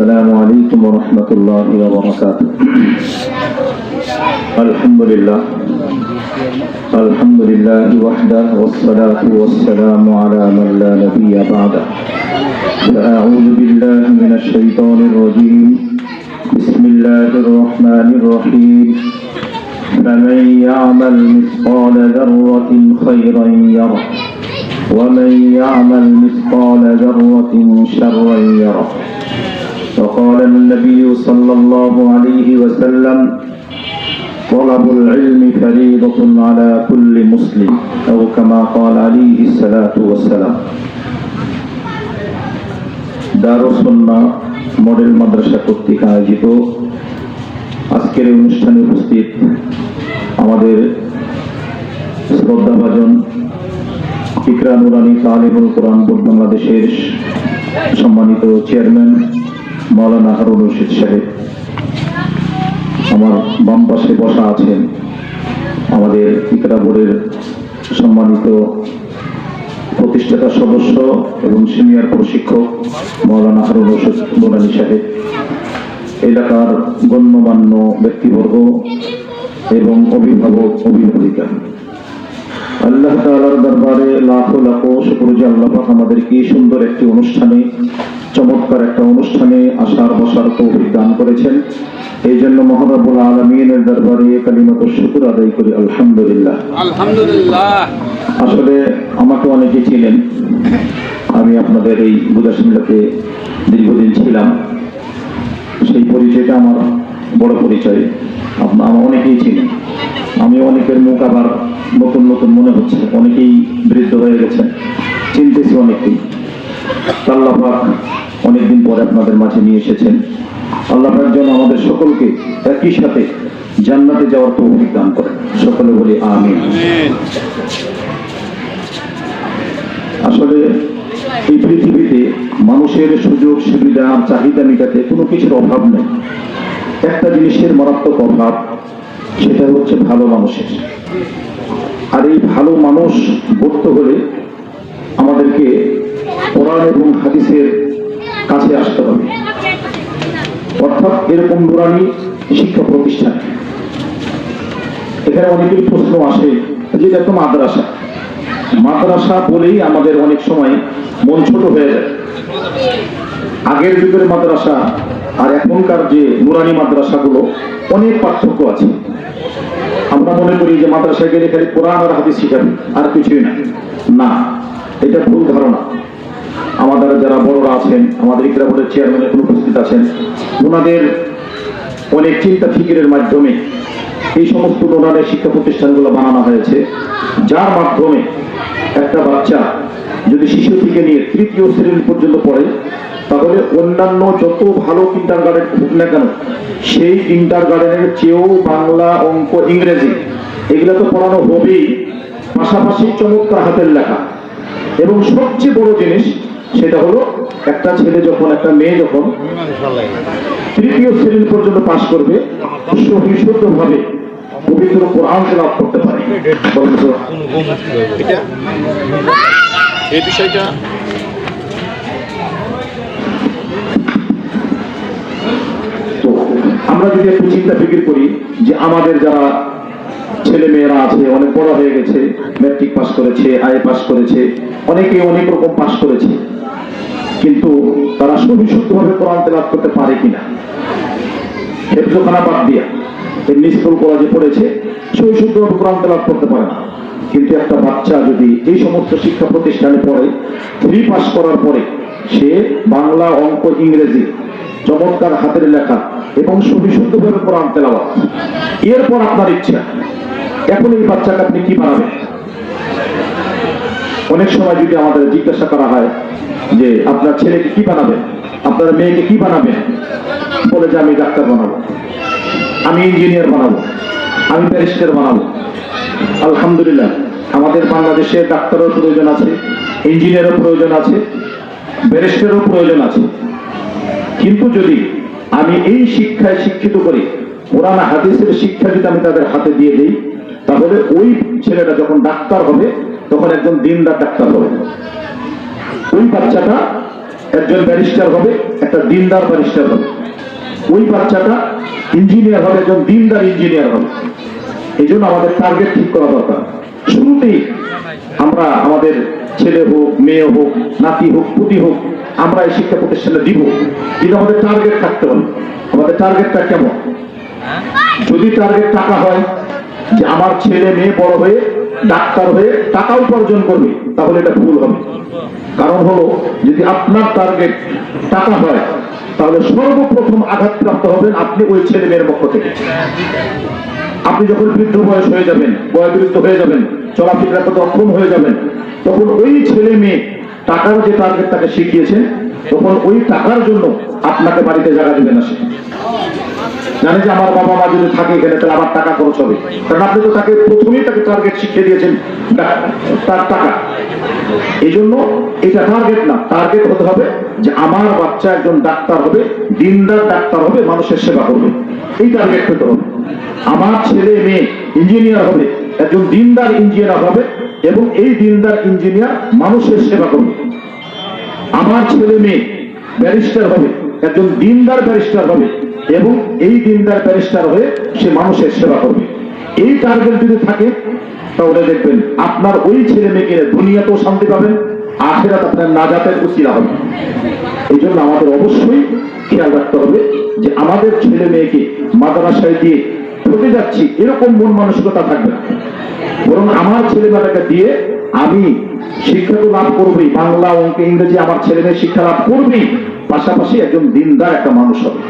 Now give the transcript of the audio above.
السلام عليكم ورحمة الله وبركاته. الحمد لله. الحمد لله وحده والصلاة والسلام على من لا نبي بعده. فأعوذ بالله من الشيطان الرجيم. بسم الله الرحمن الرحيم. فمن يعمل مثقال ذرة خيرا يره ومن يعمل مثقال ذرة شرا يره. وقال النبي صلى الله عليه وسلم طلب العلم فريضة على كل مسلم أو كما قال عليه الصلاة والسلام Darussunnah model মাদ্রাসা কর্তৃক আয়োজিত আজকের এই অনুষ্ঠানে উপস্থিত আমাদের শ্রদ্ধাভাজন ইকরা নুরানি তালিমুল কোরআন বোর্ড বাংলাদেশের সম্মানিত চেয়ারম্যান মাওলানা হারুন রশিদ সাহেব আমার বাম পাশে বসা আছেন। আমাদের ইকরা বোর্ডের সম্মানিত প্রতিষ্ঠাতা সদস্য এবং সিনিয়র প্রশিক্ষক মৌলানা হারুন রশিদ নুরানি সাহেব। এলাকার গণ্যমান্য ব্যক্তিবর্গ এবং অভিভাবক, অভিভাবিকা। আল্লাহ তাআলার দরবারে লাখো লাখো শুকর যে আমাদেরকে সুন্দর একটি অনুষ্ঠানে চমৎকার একটা অনুষ্ঠানে আসার বসার তৌফিক দান করেছেন। এই জন্য মহারাবুল আলমিনের দরবারে কালিমাত শুকুর আদায় করি আলহামদুলিল্লাহ। আলহামদুলিল্লাহ। আসলে আমাকে অনেকে চিনেন আমি আপনাদের এই বুদাসিমলাতে দীর্ঘদিন ছিলাম। সেই পরিচয়টা আমার বড় পরিচয়। আপনার আমার অনেকেই চিনি আমি অনেকের মুখ আবার নতুন নতুন মনে হচ্ছে। অনেকেই বৃদ্ধ হয়ে গেছেন। চিনতেছি অনেকেই আল্লাহ পাক অনেকদিন পরে আপনাদের মাঝে নিয়ে এসেছেন। আল্লাহ যেন আমাদের সকলকে একই সাথে জান্নাতে যাওয়ার তৌফিক দান করেন। সকলে বলি আমিন। আসলে এই পৃথিবীতে মানুষের সুযোগ সুবিধা চাহিদা মেটাতে কোনো কিছুর অভাব নেই। একটা জিনিসের মারাত্মক অভাব সেটা হচ্ছে ভালো মানুষের। আর এই ভালো মানুষ গড়তে হলে আমাদেরকে কোরআন এবং হাদিসের কাছে আসতে হবে। অর্থাৎ এরকম নুরানি শিক্ষা প্রতিষ্ঠান। এখানে অনেকের প্রশ্ন আসে যে তো মাদ্রাসা। মাদ্রাসা বলেই আমাদের অনেক সময় মন ছোট হয়ে যায়। আগের যুগের মাদ্রাসা আর এখনকার যে নুরানি মাদ্রাসাগুলো, অনেক পার্থক্য আছে। আমরা মনে করি যে মাদ্রাসায় গেলে খালি কোরআন আর হাদিস শিখাবে, আর কিছুই না। না, এটা ভুল ধারণা। আমাদের যারা বড়রা আছেন, আমাদের ইকরা বোর্ডের চেয়ারম্যান এখন উপস্থিত আছেন, ওনাদের অনেক চিন্তা ফিকিরের মাধ্যমে এই সমস্ত নোরানের শিক্ষা প্রতিষ্ঠানগুলো বানানো হয়েছে, যার মাধ্যমে একটা বাচ্চা যদি শিশু থেকে নিয়ে তৃতীয় শ্রেণি পর্যন্ত পড়ে, তাহলে অন্যান্য যত ভালো কিন্টার গার্ডেন হোক না কেন, সেই কিন্টার গার্ডেনের চেয়েও বাংলা অঙ্ক, ইংরেজি, এগুলো তো পড়ানো হবেই, পাশাপাশি চমৎকার হাতের লেখা। এবং সবচেয়ে বড় জিনিস সেটা হলো একটা ছেলে যখন একটা মেয়ে যখন তৃতীয় শ্রেণি পর্যন্ত পাশ করবে সহিষ্ণুভাবে পবিত্র কোরআন লাভ করতে পারে? এই বিষয়টা? আমরা যদি একটু চিন্তা ফিকির করি যে আমাদের যারা ছেলে মেয়েরা আছে অনেক বড় হয়ে গেছে ম্যাট্রিক পাস করেছে আই পাস করেছে অনেকে অনেক রকম পাস করেছে। কিন্তু তারা সুবিশুদ্ধভাবে কোরআন তেলাপ করতে পারে কিনা? বাদ দিয়া। কলেজে পড়েছে করতে পারে না। কিন্তু একটা বাচ্চা যদি এই সমস্ত শিক্ষা প্রতিষ্ঠানে পড়ে থ্রি পাস করার পরে সে বাংলা, অঙ্ক, ইংরেজি, চমৎকার হাতের লেখা এবং সুবিশুদ্ধভাবে কোরআন তেলাওয়াত, এরপর আপনার ইচ্ছা। এখন এই বাচ্চাকে আপনি কি বানাবেন? অনেক সময় যদি আমাদের জিজ্ঞাসা করা হয় যে আপনার ছেলেকে কি বানাবেন? আপনার মেয়েকে কি বানাবেন? বলে যে আমি ডাক্তার বানাবো। আমি ইঞ্জিনিয়ার বানাবো। আমি ব্যারিস্টার বানাবো। আলহামদুলিল্লাহ, আমাদের বাংলাদেশে ডাক্তারের প্রয়োজন আছে ইঞ্জিনিয়ারের প্রয়োজন আছে ব্যারিস্টারেরও প্রয়োজন আছে। কিন্তু যদি আমি এই শিক্ষায় শিক্ষিত করি, কোরআন হাদিসের শিক্ষা যদি আমি তাদের হাতে দিয়ে দিই, তাহলে ওই ছেলেটা যখন ডাক্তার হবে, তখন একজন দিনদার ডাক্তার হবে। ওই বাচ্চাটা একজন ব্যারিস্টার হবে, একটা দিনদার ব্যারিস্টার হবে। ওই বাচ্চাটা ইঞ্জিনিয়ার হবে, একজন দিনদার ইঞ্জিনিয়ার হবে। এই জন্য আমাদের টার্গেট ঠিক করা দরকার। শুরুতেই আমরা আমাদের ছেলে হোক, মেয়ে হোক, নাতি হোক, পুতি হোক, আমরা এই শিক্ষা প্রতিষ্ঠানে দিব। কিন্তু আমাদের টার্গেট থাকতে হবে। আমাদের টার্গেটটা কেমন? যদি টার্গেট টাকা হয় যে আমার ছেলে, মেয়ে বড় হয়ে ডাক্তার হয়ে টাকা উপার্জন করবে, তাহলে এটা ভুল হবে। কারণ হলো, যদি আপনার টার্গেট টাকা হয়, তাহলে সর্বপ্রথম আঘাতপ্রাপ্ত হবেন আপনি ওই ছেলে মেয়ের পক্ষ থেকে। আপনি যখন বৃদ্ধ বয়স হয়ে যাবেন, বয়োবৃদ্ধ হয়ে যাবেন, চলাফেরা করতে অক্ষম হয়ে যাবেন, তখন ওই ছেলে মেয়ে টাকার যে টার্গেট তাকে শিখিয়েছেন তখন ওই টাকার জন্য আপনাকে বাড়িতে জায়গা দেবে না সে। জানে যে আমার বাবা মা যদি থাকে এখানে, তাহলে আমার টাকা খরচ হবে। কারণ আপনি তো তাকে প্রথমেই তাকে টার্গেট শিখিয়ে দিয়েছেন। তার টাকা। এই জন্য এটা টার্গেট না টার্গেট হতে হবে যে আমার বাচ্চা একজন ডাক্তার হবে, দিনদার ডাক্তার হবে, মানুষের সেবা করবে। এই টার্গেট পেতে হবে। আমার ছেলে, মেয়ে ইঞ্জিনিয়ার হবে, একজন দিনদার ইঞ্জিনিয়ার হবে এবং এই দিনদার ইঞ্জিনিয়ার মানুষের সেবা করবে। আমার ছেলে, মেয়ে ব্যারিস্টার হবে, একজন দিনদার ব্যারিস্টার হবে। এবং এই দিনদার ব্যারিস্টার হয়ে সে মানুষের সেবা করবে। এই টার্গেট যদি থাকে, তাহলে দেখবেন আপনার ওই ছেলে মেয়েকে দুনিয়াতেও শান্তি পাবেন, আখেরাত আপনার নাজাতের উচিরা হবে। এই জন্য আমাদের অবশ্যই খেয়াল রাখতে হবে যে আমাদের ছেলে মেয়েকে মাদ্রাসায় দিয়ে ঠকে যাচ্ছি, এরকম মন মানসিকতা থাকবে না। বরং আমার ছেলে মেয়েটাকে দিয়ে আমি শিক্ষা তো লাভ করবই, বাংলা অঙ্ক ইংরেজি আমার ছেলে মেয়ে শিক্ষা লাভ করবেই, পাশাপাশি একজন দিনদার একটা মানুষ হবে।